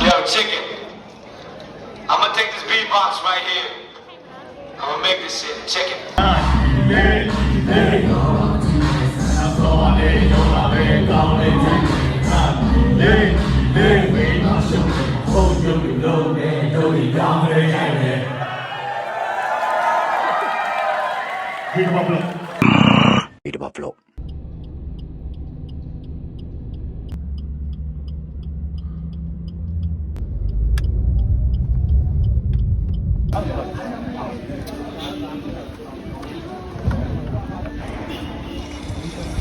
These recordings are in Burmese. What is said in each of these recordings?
Yo, chicken. I'm gonna take this beatbox right here. I'm gonna make this shit chicken. လာပဲကောင်းလေးတဲ့လေးလေးဝေးတော့ရှုပ်ပုံကျုပ်လုံးနဲ့တို့ဒီကောင်းလေးရိုက်တယ်ဒီဘာဘလို့ Beat Buffalo.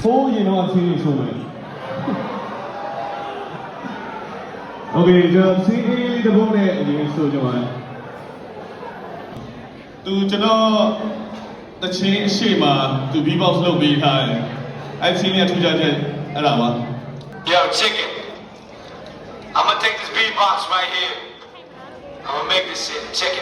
ဖိုးရင်တော့အချင်းဆိုမယ် โอเคကျွန်တော်စီးအေးလေးတစ်ပုတ်နဲ့အရင်ဆိုကြပါမယ်သူကျွန်တော်တချင်းအရှိမသူ beatbox လုပ်ပေးထားတယ်အဲ့ဒီချင်းကထူးခြားချက်အဲ့ဒါပါ Yo, check it. I'm gonna take this beatbox right here. I'm gonna make this shit. Check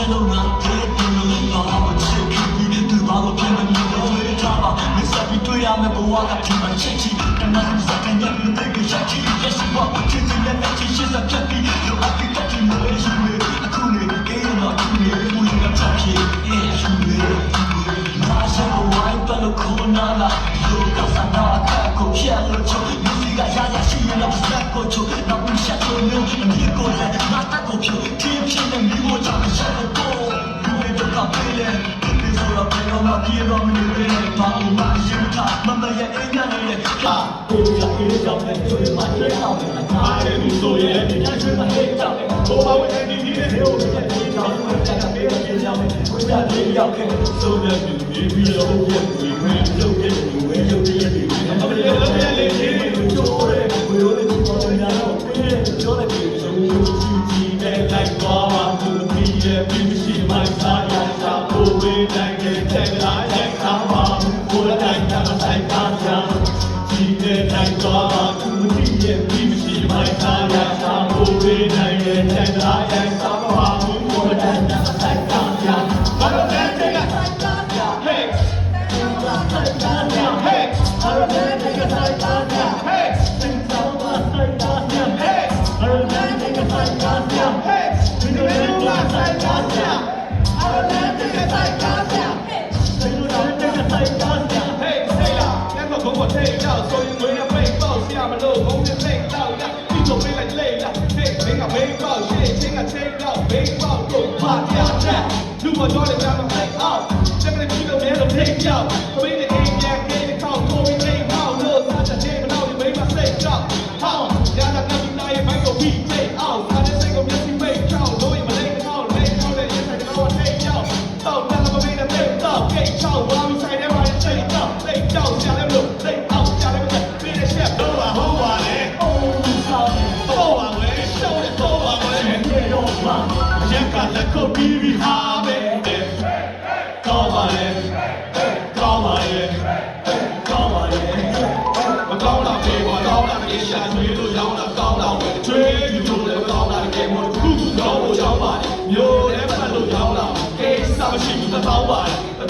ချက်လို့ငါတဲ့တယ်လို့ဘာမှချစ်ပြီးသူဘာလို့ပြင်မလို့တွေထားပါမစ္စတာပြီးတွေ့ရမယ့်ဘဝကဒီမှာချစ်ချစ်တမန်စကန်ရလို့တဲ့ကြချစ်ရရှိပါချစ်ချင်တဲ့ချစ်ချစ်စပ်ပြပြီးလိုအပ်တဲ့တည်းမိုးရှိနေအခုနေကေးတော့အခုနေဘူးရချပ်ဖြစ်အေးရှိနေမာရှာဝိုင်းပလို့ခေါ်နာလာလောကစနာကကိုဖြတ်လို့ချုံ ဒီကရရရှိရလို့စက်ကိုချုံနောက်ပြီးချက်လို့မျိုးအမြင်ကိုလည်းငါတက်ကိုဖြူထင်းဖြစ်နေမိဖို့ကြောင့်ချက်လို့ကိုဘူးလေတော့ကပေးလေဒီဆိုတော့ဘယ်တော့မှပြေတော့မနေပဲဘာလို့မှရင်ထားမမရဲ့အိမ်ကနေလေဟာကိုကြအေးကြောင့်လည်းတွေ့မှရဲအောင်လည်းအားရလို့ဆိုရင်ဒီညချွေးမှဟဲ့ကြောင့်ဘိုးဘဝနဲ့ဒီဒီနဲ့ဟိုတဲ့ဒီကြောင့်တက်တာပေးလို့ကြောင့်ကိုကြလေးရောက်ခဲ့ဆိုတဲ့ဒီပြီးတော့ဘုရားကိုဝင်လုပ်တဲ့ဒီဝဲလုပ်တဲ့ဒီအမလေးလု ပ်ရလေဒီချိုးရဲဝေရိုးလေးကိုပေါ်နေတော့ပြေးချိုးတဲ့ဒီဆုံးရှိကြည့်တဲ့လိုက်သွားမှသူဒီရဲ့ပြင်း hard, catch a track. New one, Jordan, drop a mic out. Checking the people, man, I'm taking out.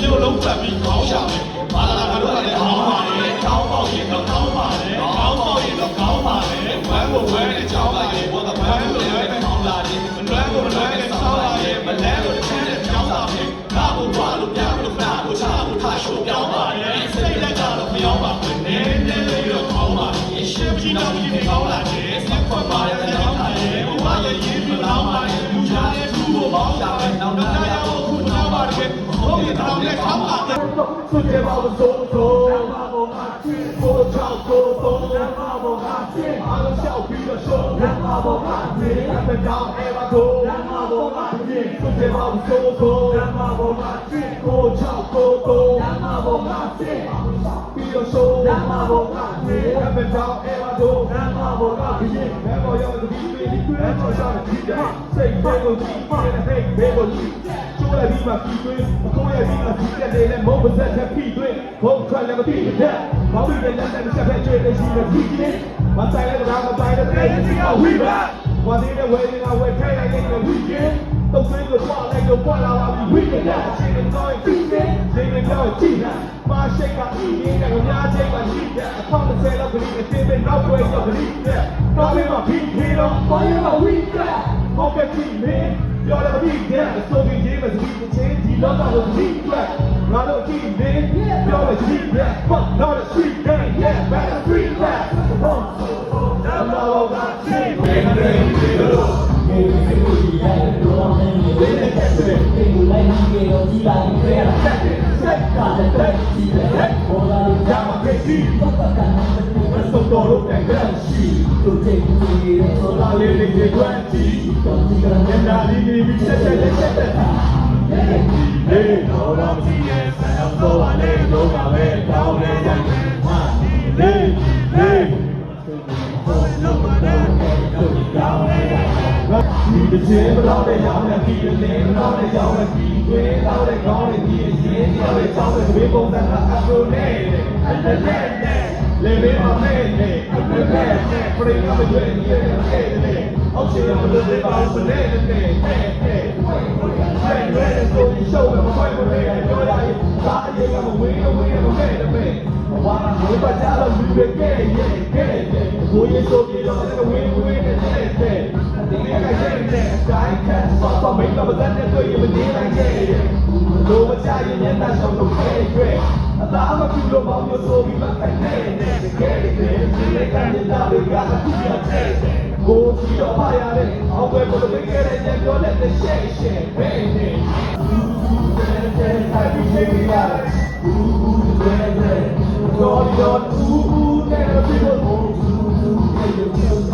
ပါလေအပြုတ်လုံးပတ်ပြီးခေါင်းရှာမယ် 风，世界把我冲走。南无阿弥佛，超高峰。南无阿弥，阿拉小皮的手。南无阿弥，南无阿弥巴陀。南无阿弥，世界把我冲走。南无阿弥佛，超高峰。南无阿弥，阿拉小。see your soul. Now my book, up and down, and my door. Now my book, up here. That's all y'all to be me. That's all y'all to be that. Say, they will be, and hey, they will be. ချိုးရပြီးမှပြီးသွင်းမကိုးရပြီးမှပြီးတဲ့လေနဲ့မုံပါဇက်ချက်ပြီးသွင်းဘုံထွက်လည်းမပြီးတဲ့ဘောင်းပြီးလည်းလက်နဲ့ချက်ဖက်ကျွေးနေရှိတဲ့ပြီးနေမဆိုင်တဲ့ကောင်မဆိုင်တဲ့တဲ့ဒီကဝီပါဝါသေးတဲ့ဝဲနေတာဝဲထိုင်လိုက်တဲ့ဝီကင်းတုတ်သွင်းလို့ပွားလိုက်လို့ပွားလာပါပြီဝီကင်းတဲ့အချိန်ကိုကြောင်းပြီးနေ နေ့တော့ကြည့်တာမရှိတ်ကဤနေတဲ့ညချိန်ကရှိတဲ့အဖောင်းတစ်ဆယ်လောက်ကလေးအတင်းပဲနောက်ွယ်ရောက်ကလေးတဲ့တော့ပြီးမှပြီးပြီးတော့ပေါ်ရမှာဝိကင်းဟုတ်ကဲ့ကြည့်မင်းပြောတယ်မပြီးတဲ့အစိုးရကြီးမစည်းချင်းဒီတော့တော့ဒီအတွက်ငါတို့ကြည့်နေပြောတယ်ဒီရက် fuck not a street gang yeah back a street rap ဒါမှမဟုတ်ကချင်းနေနေ ရမခေစီမစုံတော်လို့တိုင်ကြရှိဆိုလာလေးလေးတွေကွမ်းတီညနာလေးလေးပြီးဆက်ဆက်လက်ဆက် ဒီတစ်ချိန်မတော့တဲ့ရောင်းတဲ့ဒီတစ်ချိန်မတော့တဲ့ရောင်းတဲ့ဒီတွေတော့တဲ့ကောင်းတဲ့ဒီအရင်ပြောတဲ့ချောင်းတဲ့ဘေးပုံစံကအပရိုနဲ့အဲ့ဒါနဲ့လေဘေးမနဲ့နဲ့အဲ့ဒါနဲ့ပြိကမတွေ့နေတဲ့အဲ့ဒါအောက်ခြေမှာလို့တဲ့ပါစနဲ့နဲ့နဲ့နဲ့အဲ့ဒါဆိုဒီရှောင်းမှာမဖိုက်ဘူးလေပြောရရင်ဒါအရေးကမဝေးဝေးမမဲ့တဲ့ပဲဘာမှမပတ်ကြတော့လူတွေကဲရဲ့ကဲရဲ့ကိုရေးဆိုပြီးတော့ဝေးဝေးနဲ့နဲ့ တဲ့ဒီကရဲ့နဲ့တိုင်းကဆော့ဆော့မိတ်ကမတဲ့တွေ့ရင်မနေနိုင်ရဲ့လိုမချရင်ညနေဆောင်လို့ခဲရွယ်အသားမပြလို့ပေါင်းလို့ဆိုပြီးမှခိုင်နေတယ်ကဲတဲ့ဒီကနေလာတွေကအခုရတဲ့ကိုကြည့်တော့ပါရတယ်အောက်ဘက်ကို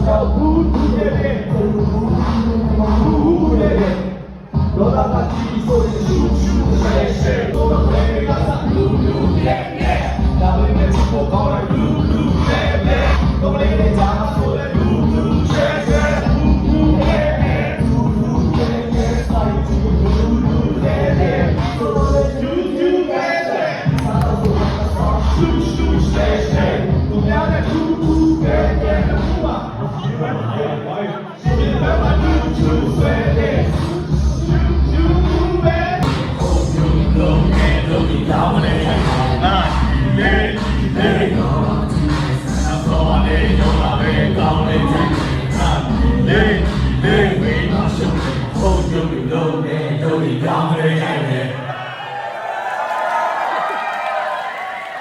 ဦးဦးနဲ့ဒေါ်လာကတီး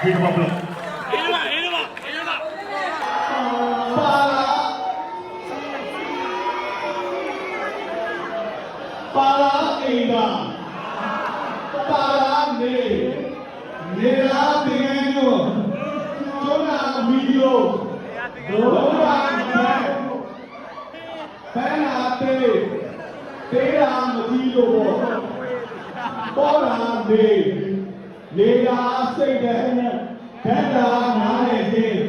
ဒီကဘာဘလို့ ပါလာပါလာအိမ်သာပါလာနေနေလာတင်ငယ်ညိုကျောနာဗီဒီယိုလောရာဘဲဘဲနာတေးတေးရာမကြီးလို့ပေါ့ပေါ်လာနေနေရာစိတ်တဲ့ဘဲနာနားနဲ့ချင်း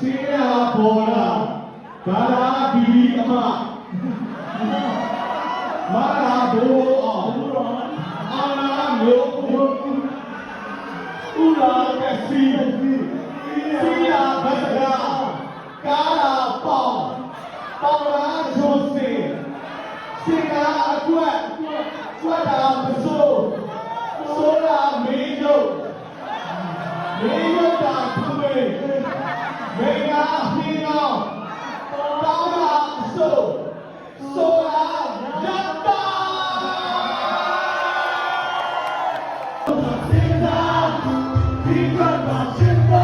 ချင်းရာပေါ်လာဒါလာဒီဒီအမမာရာဘိုးအောင်အာနာမျိုး Viva Brasil!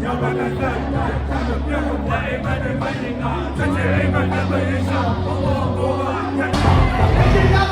Yeah, Allah'ım